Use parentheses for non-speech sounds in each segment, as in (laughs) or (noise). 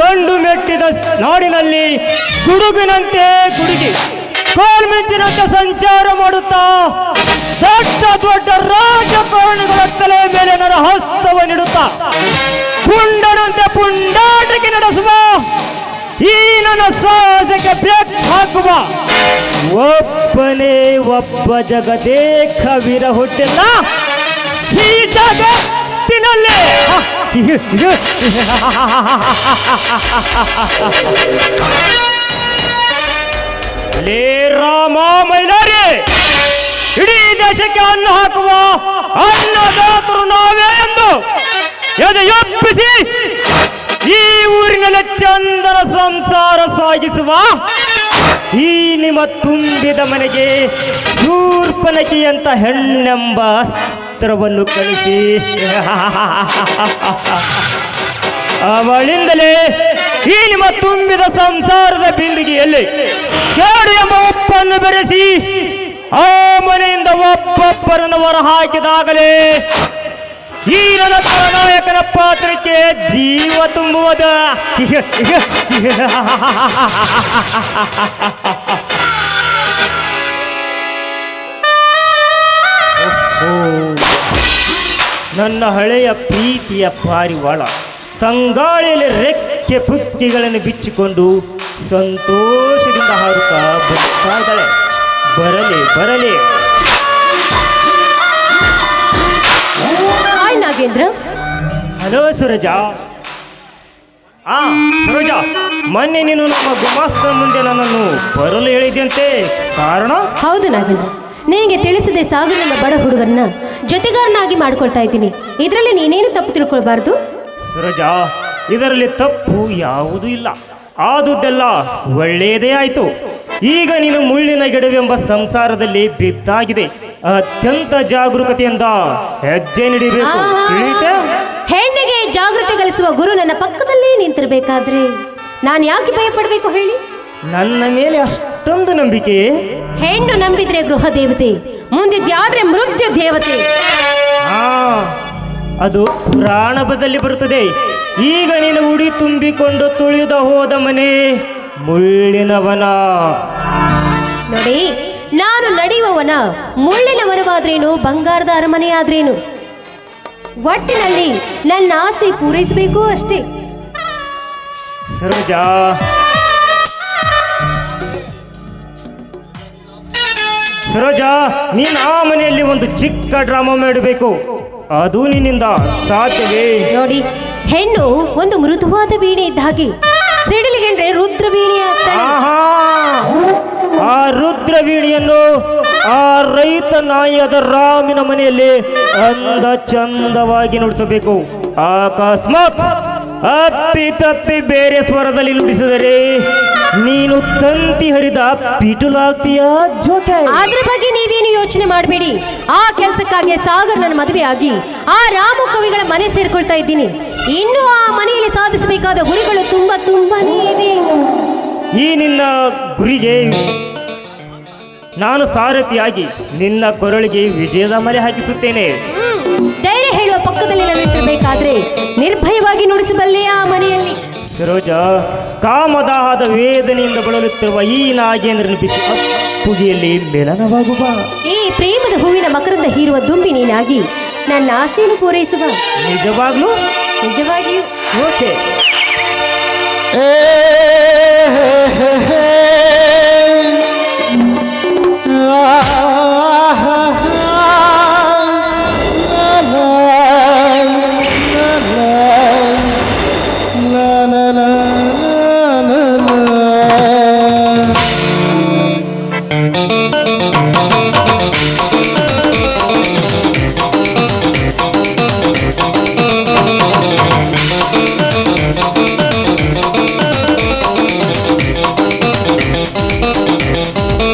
ಗಂಡು ಮೆಟ್ಟಿದ ನಾಡಿನಲ್ಲಿ ಗುಡುಗಿನಂತೆ ಗುಡುಗಿ. ಕೋಲ್ಮಿಂಚಿನಂತೆ ಸಂಚಾರ ಮಾಡುತ್ತಾ, ದೊಡ್ಡ ದೊಡ್ಡ ರಾಜಕಾರಣಿಗಳ ತಲೆ ಮೇಲೆ ನನ್ನ ಹಸ್ತವನ್ನಿಡುತ್ತಾ ಪುಂಡನಂತೆ ಪುಂಡಾಟಿಕೆ ನಡೆಸುವ ಈ ನನ್ನ ಸಾಹಸಕ್ಕೆ ಬ್ರೇಕ್ ಹಾಕುವ. ಒಬ್ಬನೇ ಒಬ್ಬ ಜಗದೇಖ ವೀರ ಹುಟ್ಟಿಲ್ಲ. ಈ ಜಗತ್ತಿನಲ್ಲಿ ಲೇ ರಾಮ ಮೈಲಾರಿ, ಇಡೀ ದೇಶಕ್ಕೆ ಅನ್ನ ಹಾಕುವ ಅನ್ನದಾತರು ನಾವೇ ಎಂದು ಎದೆಯೊಪ್ಪಿಸಿ ಈ ಊರಿನಲ್ಲಿ ಚಂದನ ಸಂಸಾರ ಸಾಗಿಸುವ ಈ ನಿಮ್ಮ ತುಂಬಿದ ಮನೆಗೆ ಶೂರ್ಪನಕಿ ಅಂತ ಹೆಣ್ಣೆಂಬ ಅಸ್ತ್ರವನ್ನು ಕಳಿಸಿ. ಅವಳಿಂದಲೇ ಈ ನಿಮ್ಮ ತುಂಬಿದ ಸಂಸಾರದ ಬಿಂದಿಗೆಯಲ್ಲಿ ಕೇಡು ಎಂಬ ಒಪ್ಪನ್ನು ಬೆರೆಸಿ ಆ ಮನೆಯಿಂದ ಒಬ್ಬೊಬ್ಬರನ್ನು ಹೊರ ಹಾಕಿದಾಗಲೇ ಈ ನನ್ನ ನಾಯಕನ ಪಾತ್ರಕ್ಕೆ ಜೀವ ತುಂಬುವುದು. (laughs) ನನ್ನ ಹಳೆಯ ಪ್ರೀತಿಯ ಪಾರಿವಾಳ ತಂಗಾಳಿಯಲ್ಲಿ ರೆಕ್ಕೆ ಪುಕ್ಕಿಗಳನ್ನು ಬಿಚ್ಚಿಕೊಂಡು ಸಂತೋಷದಿಂದ ಹಾರುತ್ತಾ ಬರ್ತಾ ಇದ್ದಾಳೆ ಬರಲಿ ಬರಲಿ. ಹಾಯ್ ನಾಗೇಂದ್ರ. ಹಲೋ ಸುರಜ. ಆ ಸುರಜ ಮೊನ್ನೆ ನೀನು ನಮ್ಮ ಗುಮಾಸ್ತ ಮುಂದೆ ನನ್ನನ್ನು ಬರಲು ಹೇಳಿದ್ಯಂತೆ. ಕಾರಣ? ಹೌದು ನಾಗೇಂದ್ರ. ನಿನಗೆ ತಿಳಿಸದೆ ಸಾಗು ನನ್ನ ಬಡ ಹುಡುಗರನ್ನ. ಜೊತೆಗಾರನಾಗಿ ಮಾಡ್ಕೊಳ್ತಾ ಇದ್ದೀನಿ. ಇದರಲ್ಲಿ ನೀನೇನು ತಪ್ಪು ತಿಳ್ಕೊಳ್ಬಾರ್ದು? ಸುರಜಾ ಇದರಲ್ಲಿ ತಪ್ಪು ಯಾವುದೂ ಇಲ್ಲ. ಆದುದೆಲ್ಲ ಒಳ್ಳೆಯದೇ ಆಯಿತು. ಈಗ ನೀನು ಮುಳ್ಳಿನ ಗಿಡವೆಂಬ ಸಂಸಾರದಲ್ಲಿ ಬಿದ್ದಾಗಿದೆ. ಅತ್ಯಂತ ಜಾಗರೂಕತೆಯಿಂದ ಹೆಜ್ಜೆ ನೀಡಬೇಕು. ತಿಳಿಯುತ್ತೆ? ಹೆಣ್ಣಿಗೆ ಜಾಗೃತಿ ಗಳಿಸುವ ಗುರು ನನ್ನ ಪಕ್ಕದಲ್ಲೇ ನಿಂತಿರಬೇಕಾದ್ರೆ ನಾನು ಯಾಕೆ ಭಯ ಪಡಬೇಕು ಹೇಳಿ? ನನ್ನ ಮೇಲೆ ಅಷ್ಟೊಂದು ನಂಬಿಕೆ. ಹೆಣ್ಣು ನಂಬಿದ್ರೆ ಗೃಹ ದೇವತೆ ಮುಂದಿದ್ಯಾದ್ರೆ ಮೃತ್ಯು ದೇವತೆ. ಆ ಅದು ಪ್ರಾಣಬದಲ್ಲಿ ಬರುತ್ತದೆ. ಈಗ ನೀನು ಉಡಿ ತುಂಬಿಕೊಂಡು ತುಳಿದ ಹೋದ ಮನೆ ಮುಳ್ಳಿನವನ. ನೋಡಿ ನಾನು ನಡೆಯುವವನ ಮುಳ್ಳಿನ ವನವಾದ್ರೇನು ಬಂಗಾರದ ಅರಮನೆಯಾದ್ರೇನು? ಒಟ್ಟಿನಲ್ಲಿ ನನ್ನ ಆಸೆ ಪೂರೈಸಬೇಕು ಅಷ್ಟೇ. ಸರೋಜ ಸರೋಜ ನೀನು ಆ ಮನೆಯಲ್ಲಿ ಒಂದು ಚಿಕ್ಕ ಡ್ರಾಮಾ ಮಾಡಬೇಕು. ಅದು ನಿನ್ನಿಂದ ಸಾಧ್ಯವೇ? ನೋಡಿ ಹೆಣ್ಣು ಒಂದು ಮೃದುವಾದ ವೀಣೆ ಇದ್ದ ಹಾಗೆ ಸಿಡಿಲಿಗೆಂಡ್ರೆ ರುದ್ರ ವೀಣೆ ಆ ಆಹಾ! ಆ ರುದ್ರವೀಣಿಯನ್ನು ಆ ರೈತ ನಾಯಿಯಾದ ರಾಮಿನ ಮನೆಯಲ್ಲಿ ಅಂದ ಚಂದವಾಗಿ ನುಡಿಸಬೇಕು. ಆಕಸ್ಮಾತ್ ಅಪ್ಪಿ ತಪ್ಪಿ ಬೇರೆ ಸ್ವರದಲ್ಲಿ ನುಡಿಸಿದರೆ ನೀನು ತಂತಿ ಹರಿದ ಪಿಟುಲಾಗ್ತೀಯ ಜೊತೆ. ಅದ್ರ ಬಗ್ಗೆ ನೀವೇನು ಯೋಚನೆ ಮಾಡಬೇಡಿ. ಆ ಕೆಲಸಕ್ಕಾಗಿ ಸಾಗರ್ ನನ್ನ ಮದುವೆ ಆಗಿ ಆ ರಾಮ ಕವಿಗಳ ಮನೆ ಸೇರ್ಕೊಳ್ತಾ ಇದ್ದೀನಿ. ಇನ್ನು ಆ ಮನೆಯಲ್ಲಿ ಸಾಧಿಸಬೇಕಾದ ಗುರಿಗಳು ತುಂಬಾ ತುಂಬಾನೇ ಇವೆ. ಈ ನಿನ್ನ ಗುರಿಗೆ ನಾನು ಸಾರಥಿಯಾಗಿ ನಿನ್ನ ಕೊರಳಿಗೆ ವಿಜಯದ ಮರೆ ಹಾಕಿಸುತ್ತೇನೆ. ಧೈರ್ಯ ಹೇಳುವ ಪಕ್ಕದಲ್ಲಿ ನಾನು ಬೇಕಾದ್ರೆ ನಿರ್ಭಯವಾಗಿ ನುಡಿಸಬಲ್ಲೆ ಆ ಮನೆಯಲ್ಲಿ. ಸರೋಜ ಕಾಮದಾಹದ ವೇದನೆಯಿಂದ ಬಳಲುತ್ತಿರುವ ಈ ನಾಗೇಂದ್ರನ ಬಿಸಿ ಪುಗಿಯಲ್ಲಿ ಮಿಲನವಾಗುವ ಈ ಪ್ರೇಮದ ಹೂವಿನ ಮಕರಂದ ಹೀರುವ ದುಂಬಿ ನೀನಾಗಿ ನನ್ನ ಆಸೆಯನ್ನು ಪೂರೈಸುವ. ನಿಜವಾಗ್ಲೂ? ನಿಜವಾಗಿಯೂ. ಓಕೆ. Thank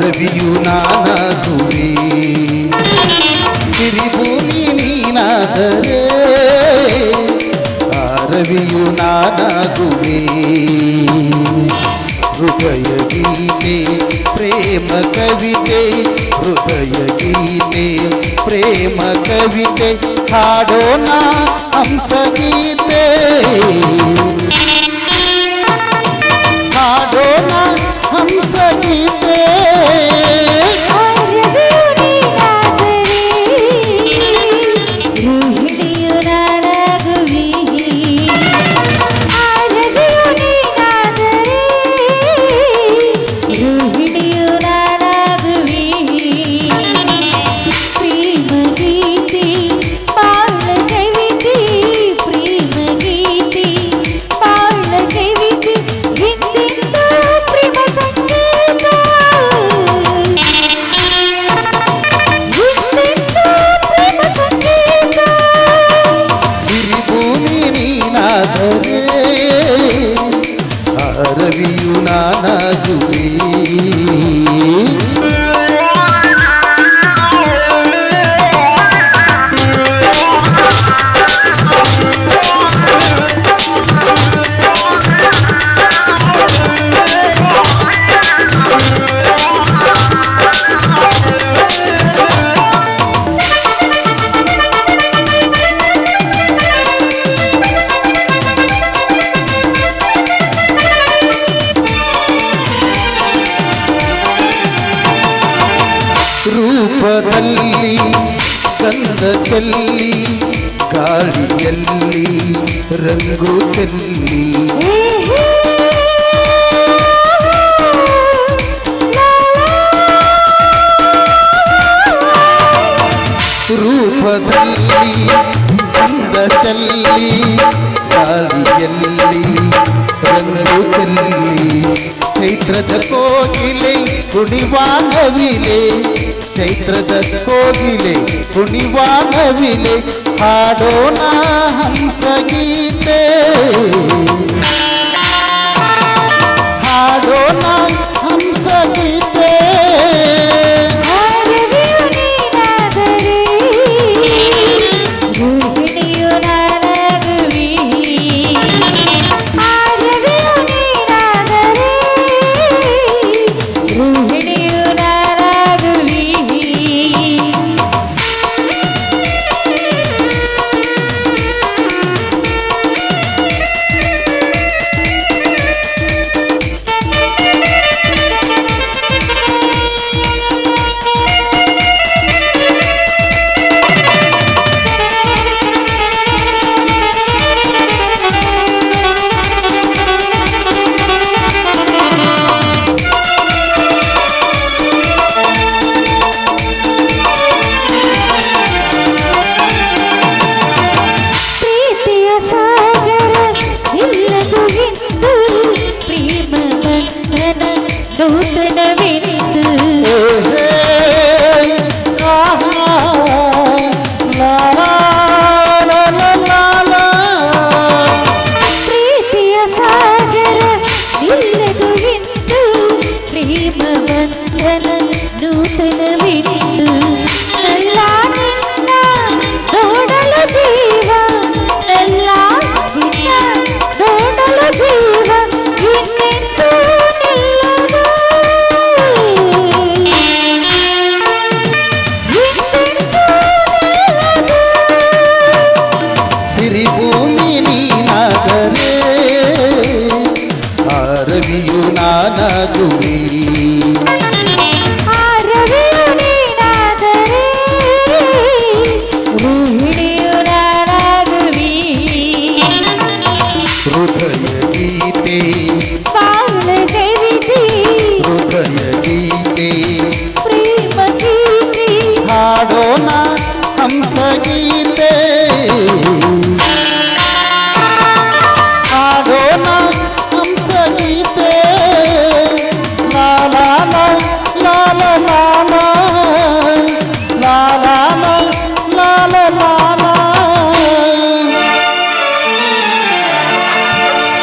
ಆರವಿಯು ನಾನಾಗುವೆ ಸಿರಿ ಭೂಮಿ ನೀನಾದರೆ ಆರವಿಯು ನಾನಾಗುವೆ ಹೃದಯ ಗೀತೆ ಪ್ರೇಮ ಕವಿತೆ ಹೃದಯ ಗೀತೆ ಪ್ರೇಮ ಕವಿತೆ ಹಾಡೋಣ ಹಂಸ ಗೀತೆ ಹಾಡೋಣ আমি প্রতিদিন ಚೆಲ್ಲಿ ಗಾಳಿಯಲ್ಲಿ ರಂಗು ಚೆಲ್ಲಿ ರೂಪದಲ್ಲಿ ಗಂಧ ಚೆಲ್ಲಿ ಗಾಳಿಯಲ್ಲಿ ರಂಗು ಚೆಲ್ಲಿ ಚೈತ್ರದ ಕೋಗಿಲೆ कुणी वागविले चैत्र कोगिले कुणी वागविले आडोना हंस गीते हाडोना हंस गीते